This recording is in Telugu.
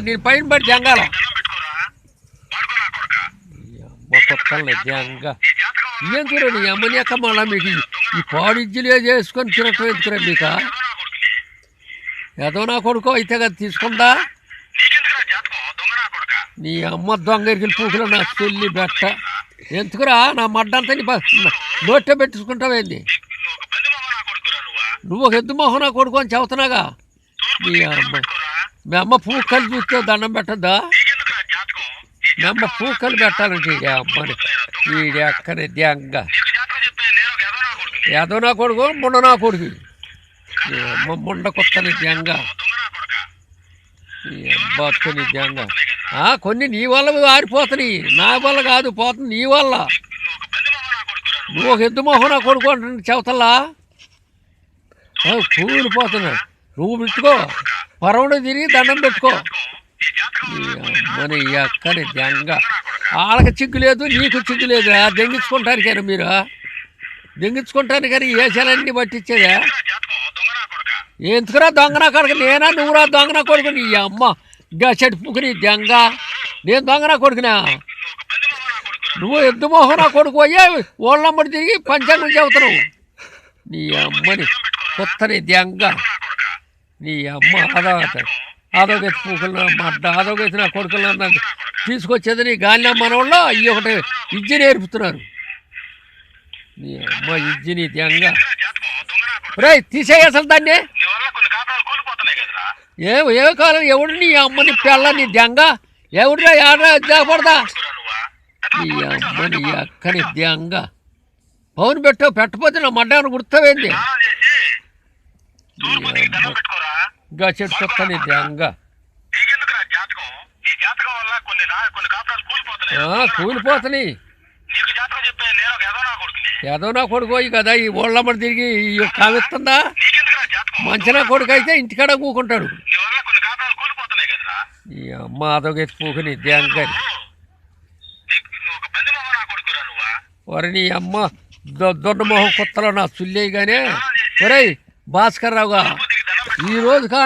నేను పైన పడి జంగాల. కొత్తలే జంగ. ఏం చూడ నీ అమ్మని అక్క మళ్ళా మీకు ఈ- పాడిజ్జులే చేసుకొని తినటం ఎందుకురా మీకు? ఏదో నా కొడుకో అయితే కదా తీసుకుందా? నా అమ్మ దొంగరికి పూకులు నా చెల్లి బెట్ట. ఎందుకురా? నా మడ్డంతా నీ ప- నోట్లో పెట్టించుకుంటావేంది నువ్వు ఒక ఎద్దు మొహం నా కొడుకు అని చెబుతున్నాగా నీ అమ్మ. మీ అమ్మ పూకలు చూస్తే దండం పెట్టద్దా? మీ అమ్మ పూకలు పెట్టాలంటే ఇక అమ్మని ఈ అక్కని దెంగ ఏదో నా కొడుకు ముండ నా కొడుకు. ఈ అమ్మ ముండ కొత్తని దెంగ ఈ అబ్బ అక్కని దెంగ ఆ, కొన్ని నీ వల్ల ఆరిపోతున్నాయి. నా వల్ల కాదు పోతుంది నీ వల్ల. నువ్వు ఒక మొహం నా కొడుకురా నువ్వు నువ్వు ఒక ఎద్దు మొహం నా కొడుకు అంటే కూలిపోతున్నా నువ్వు పెట్టుకో పరవడు తిరిగి దండం పెట్టుకో. ఈ అక్కని దెంగ వాళ్ళకి చిగ్గు లేదు నీకు చిగ్గు లేదు. దెంగించుకుంటారు కానీ మీరు. దెంగించుకుంటారు కానీ ఏసాలన్నీ పట్టించేదా. ఎందుకురా దొంగనా కొడుకు? నేనా నువ్వురా దొంగనా కొడుకు? నీ అమ్మ గచ్చటి పుక్కుని దెంగ. నేను దొంగనా కొడుకునా? నువ్వు ఎద్దు మొహం నా కొడుకు అయ్యా ఓళ్ళమ్మడి తిరిగి పంచాంగం చెబుతున్నావు. నీ అమ్మని కొత్తని దెంగ. నీ అమ్మ అదోగత అదోగతి పూకులు మడ్డ అదోగతి నా కొడుకులు అన్నది తీసుకొచ్చేది నీ గాలి మనవాళ్ళు అయ్యి ఒకటి విద్య నేర్పుతున్నారు. నీ అమ్మ విద్య నీ దెంగ రే తీసేయ అసలు దాన్ని. ఏ ఏ కాలం? ఎవడు నీ అమ్మని పెళ్ళ నీ దెంగ? ఎవడురా ఎవడా దేపడదా నీ అమ్మని అక్కని దెంగ. పౌను పెట్టావు పెట్టపోతే నా మడ్డాను గుర్తవేంది? గా చెట్టు కొత్తని దెంగ కూలిపోతున్నాయి. ఏదో నా కొడుకు కదా ఈ ఓళ్ళమ్మడి తిరిగి కావిస్తుందా మంచిన కొడుకు అయితే ఇంటికాడ కూకుంటాడు. ఈ అమ్మ అదొకటి పూకుని దెంగని నీకు నువ్వు ఒక బంది మొహం నా కొడుకురా నువ్వా? వరి నీ అమ్మ దొడ్డ మొహం కొత్తలో నా సుల్లేయి కానీ ఒరేయ్ భాస్కర్ రావుగా తూర్పు దిక్కు దండం ఈ రోజు కా